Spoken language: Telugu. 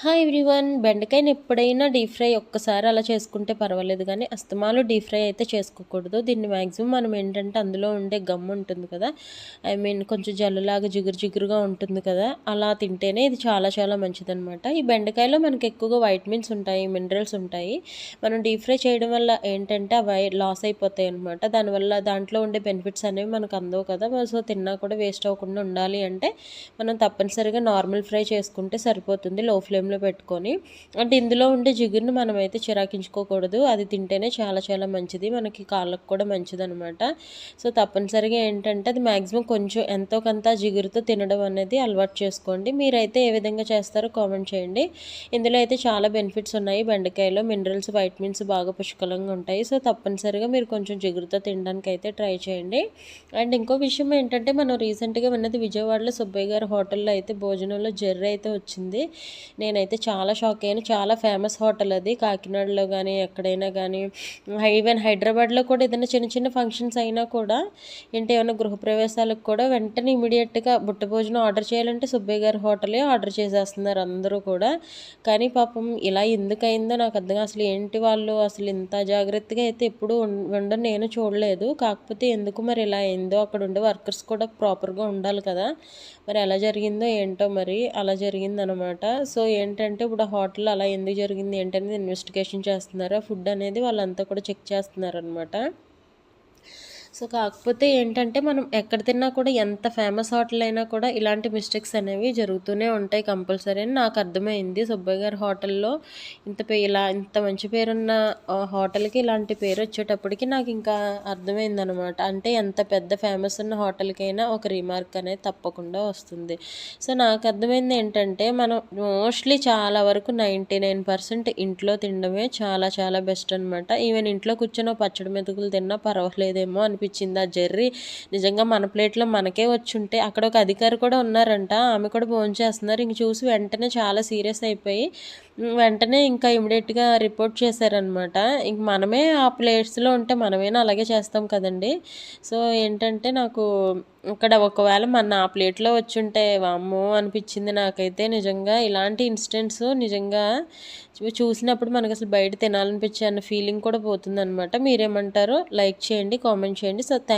హాయ్ ఎవ్రీవన్ బెండకాయని ఎప్పుడైనా డీప్ ఫ్రై ఒక్కసారి అలా చేసుకుంటే పర్వాలేదు కానీ అస్తమాలు డీప్ ఫ్రై అయితే చేసుకోకూడదు. దీన్ని మ్యాక్సిమం మనం ఏంటంటే అందులో ఉండే గమ్ ఉంటుంది కదా. ఐ మీన్ కొంచెం జల్లులాగా జిగురు జిగురుగా ఉంటుంది కదా. అలా తింటేనే ఇది చాలా చాలా మంచిదనమాట ఈ బెండకాయలో మనకి ఎక్కువగా వైటమిన్స్ ఉంటాయి మినరల్స్ ఉంటాయి. మనం డీప్ ఫ్రై చేయడం వల్ల ఏంటంటే అవి లాస్ అయిపోతాయి అనమాట దానివల్ల దాంట్లో ఉండే బెనిఫిట్స్ అనేవి మనకు అందవు కదా. సో తిన్నా కూడా వేస్ట్ అవ్వకుండా ఉండాలి అంటే మనం తప్పనిసరిగా నార్మల్ ఫ్రై చేసుకుంటే సరిపోతుంది. లో ఫ్లేమ్ ఫ్లేమ్లో పెట్టుకొని అంటే ఇందులో ఉండే జిగురుని మనమైతే చిరాకించుకోకూడదు. అది తింటేనే చాలా చాలా మంచిది. మనకి కాళ్ళకు కూడా మంచిది అనమాట సో తప్పనిసరిగా ఏంటంటే అది మ్యాక్సిమం కొంచెం ఎంతో కొంత జిగురుతో తినడం అనేది అలవాటు చేసుకోండి. మీరైతే ఏ విధంగా చేస్తారో కామెంట్ చేయండి. ఇందులో అయితే చాలా బెనిఫిట్స్ ఉన్నాయి. బెండకాయలో మినరల్స్ వైటమిన్స్ బాగా పుష్కలంగా ఉంటాయి. సో తప్పనిసరిగా మీరు కొంచెం జిగురుతో తినడానికి అయితే ట్రై చేయండి. అండ్ ఇంకో విషయం ఏంటంటే మనం రీసెంట్గా విన్నది విజయవాడలో సుబ్బయ్య గారి హోటల్లో అయితే భోజనంలో జర్రీ అయితే వచ్చింది. నేను నేనైతే చాలా షాక్ అయ్యాను. చాలా ఫేమస్ హోటల్ అది. కాకినాడలో కానీ ఎక్కడైనా కానీ ఈవెన్ హైదరాబాద్లో కూడా ఏదైనా చిన్న చిన్న ఫంక్షన్స్ అయినా కూడా ఏంటి ఏమైనా గృహప్రవేశాలకు కూడా వెంటనే ఇమీడియట్గా బుట్ట భోజనం ఆర్డర్ చేయాలంటే సుబ్బయ్య గారి హోటలే ఆర్డర్ చేసేస్తున్నారు అందరూ కూడా. కానీ పాపం ఇలా ఎందుకయిందో నాకు అర్థం అసలు ఏంటి వాళ్ళు? అసలు ఇంత జాగ్రత్తగా అయితే ఎప్పుడు ఉండని నేను చూడలేదు. కాకపోతే ఎందుకు మరి ఇలా అయిందో? అక్కడ ఉండే వర్కర్స్ కూడా ప్రాపర్గా ఉండాలి కదా. మరి ఎలా జరిగిందో ఏంటో మరి? అలా జరిగిందనమాట సో ఏంటంటే ఇప్పుడు హోటల్ అలా ఎందుకు జరిగింది ఏంటనేది ఇన్వెస్టిగేషన్ చేస్తున్నారు? ఆ ఫుడ్ అనేది వాళ్ళంతా కూడా చెక్ చేస్తున్నారు అనమాట సో కాకపోతే ఏంటంటే మనం ఎక్కడ తిన్నా కూడా ఎంత ఫేమస్ హోటల్ అయినా కూడా ఇలాంటి మిస్టేక్స్ అనేవి జరుగుతూనే ఉంటాయి కంపల్సరీ అని నాకు అర్థమైంది. సుబ్బయ్య గారి హోటల్లో ఇంత పే ఇలా ఇంత మంచి పేరున్న హోటల్కి ఇలాంటి పేరు వచ్చేటప్పటికి నాకు ఇంకా అర్థమైంది అనమాట అంటే ఎంత పెద్ద ఫేమస్ ఉన్న హోటల్కైనా ఒక రిమార్క్ అనేది తప్పకుండా వస్తుంది. సో నాకు అర్థమైంది ఏంటంటే మనం మోస్ట్లీ చాలా వరకు నైంటీ నైన్ పర్సెంట్ ఇంట్లో తినడమే చాలా చాలా బెస్ట్ అనమాట. ఈవెన్ ఇంట్లో కూర్చొని పచ్చడి మెతుకులు తిన్నా పర్వాలేదేమో అనిపి అనిపించింది ఆ జర్రీ? నిజంగా మన ప్లేట్లో మనకే వచ్చి ఉంటే అక్కడ ఒక అధికారి కూడా ఉన్నారంట. ఆమె కూడా ఫోన్ చేస్తున్నారు. ఇంక చూసి వెంటనే చాలా సీరియస్ అయిపోయి వెంటనే ఇంకా ఇమీడియట్గా రిపోర్ట్ చేశారనమాట ఇంక మనమే ఆ ప్లేట్స్లో ఉంటే మనమేనా అలాగే చేస్తాం కదండి. సో ఏంటంటే నాకు ఇక్కడ ఒకవేళ మన ఆ ప్లేట్లో వచ్చి ఉంటే వామ్మో అనిపించింది నాకైతే. నిజంగా ఇలాంటి ఇన్సిడెంట్స్ నిజంగా చూసినప్పుడు మనకు అసలు బయట తినాలనిపించే అన్న ఫీలింగ్ కూడా పోతుంది అనమాట మీరేమంటారో లైక్ చేయండి కామెంట్ చేయండి సో థ్యాంక్